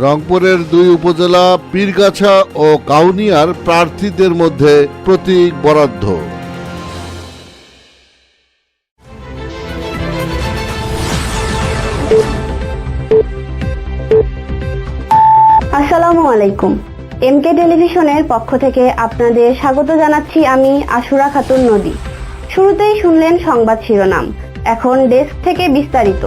রংপুরের দুই উপজেলা, পীরগাছা ও কাউনিয়ার প্রার্থীদের মধ্যে প্রতীক বরাদ্দ। আসসালামু আলাইকুম। এমকে টেলিভিশনের পক্ষ থেকে আপনাদের স্বাগত জানাচ্ছি আমি আশুরা খাতুন নদী। শুরুতেই শুনলেন সংবাদ শিরোনাম, এখন ডেস্ক থেকে বিস্তারিত।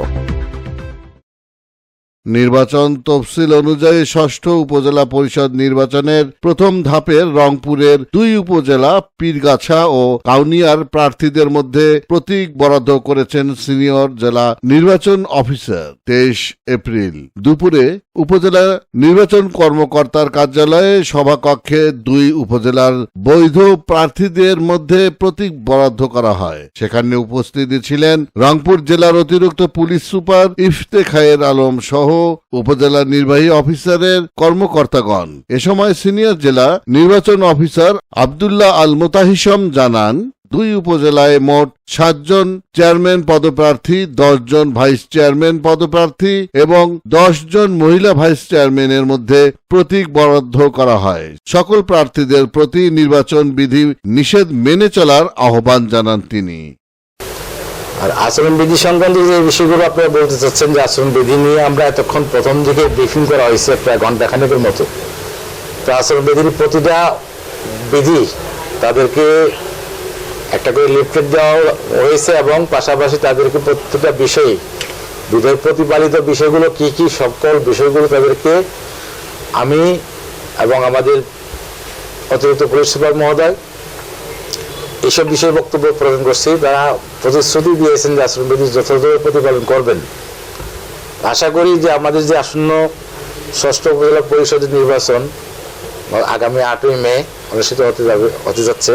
নির্বাচন তফসিল অনুযায়ী ষষ্ঠ উপজেলা পরিষদ নির্বাচনের প্রথম ধাপের রংপুরের দুই উপজেলা, পীরগাছা ও কাউনিয়ার প্রার্থীদের মধ্যে প্রতীক বরাদ্দ করেছেন সিনিয়র জেলা নির্বাচন অফিসার। তেইশ এপ্রিল দুপুরে উপজেলা নির্বাচন কর্মকর্তার কার্যালয়ে সভাকক্ষে দুই উপজেলার বৈধ প্রার্থীদের মধ্যে প্রতীক বরাদ্দ করা হয়। সেখানে উপস্থিত ছিলেন রংপুর জেলার অতিরিক্ত পুলিশ সুপার ইফতেখায়ের আলম সহ উপজেলা নির্বাহী অফিসারের কর্মকর্তাগণ। এ সময় সিনিয়র জেলা নির্বাচন অফিসার আবদুল্লাহ আল মোতাহিসম জানান, দুই উপজেলায় মোট সাতজন চেয়ারম্যান পদপ্রার্থী জন ভাইস চেয়ারম্যান পদপ্রার্থী এবং দশ জন মহিলা ভাইস চেয়ারম্যানের মধ্যে প্রতীক বরাদ্দ করা হয়। সকল প্রার্থীদের প্রতি নির্বাচন বিধি নিষেধ মেনে চলার আহ্বান জানান তিনি। আর আচরণবিধি সংক্রান্ত যে বিষয়গুলো আপনারা বলতে চাচ্ছেন যে আচরণবিধি নিয়ে আমরা এতক্ষণ প্রথম দিকে ব্রিফিং করা হয়েছে প্রায় ঘন্টাখানেকের মতো। তো আচরণবিধির প্রতিটা বিধি তাদেরকে একটা করে লিফলেট দেওয়া হয়েছে এবং পাশাপাশি তাদেরকে প্রত্যেকটা বিষয়ে বিধের প্রতিপালিত বিষয়গুলো কি কি সকল বিষয়গুলো তাদেরকে আমি এবং আমাদের অতিরিক্ত পুলিশ সুপার মহোদয় এইসব বিষয়ে বক্তব্য প্রদান করছি। তারা প্রতিশ্রুতি দিয়েছেন যে আচরণবিধি যথাযথভাবে প্রতিপালন করবেন, আশা করি যে আমাদের যে আসন্ন ষষ্ঠ উপজেলা পরিষদের নির্বাচন, আগামী আটই মে অনুষ্ঠিত হতে যাবে, হতে যাচ্ছে।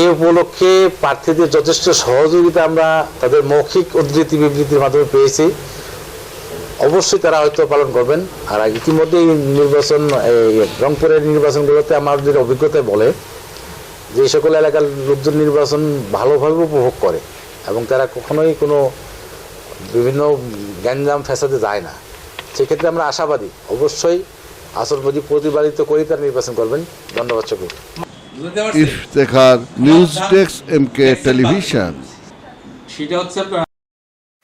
এই উপলক্ষে প্রার্থীদের যথেষ্ট সহযোগিতা আমরা তাদের মৌখিক উদ্ধৃতি বিবৃতির মাধ্যমে পেয়েছি। অবশ্যই তারা হয়তো পালন করবেন। আর ইতিমধ্যে এই নির্বাচন রংপুরের নির্বাচনগুলোতে আমাদের অভিজ্ঞতা বলে যে সকল এলাকার লোকজন নির্বাচন ভালোভাবে উপভোগ করে এবং তারা কখনোই কোনো বিভিন্ন গ্যাঞ্জাম ফ্যাসাদে যায় না। সেক্ষেত্রে আমরা আশাবাদী অবশ্যই আসরবাদী প্রতিপালিত করেই তারা নির্বাচন করবেন। ধন্যবাদ চকুর Iftekhar news desk M K television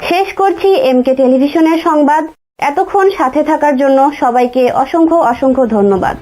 শেষ করছি এমকে টেলিভিশনের সংবাদ। এতক্ষণ সাথে থাকার জন্য সবাইকে অসংখ্য অসংখ্য ধন্যবাদ।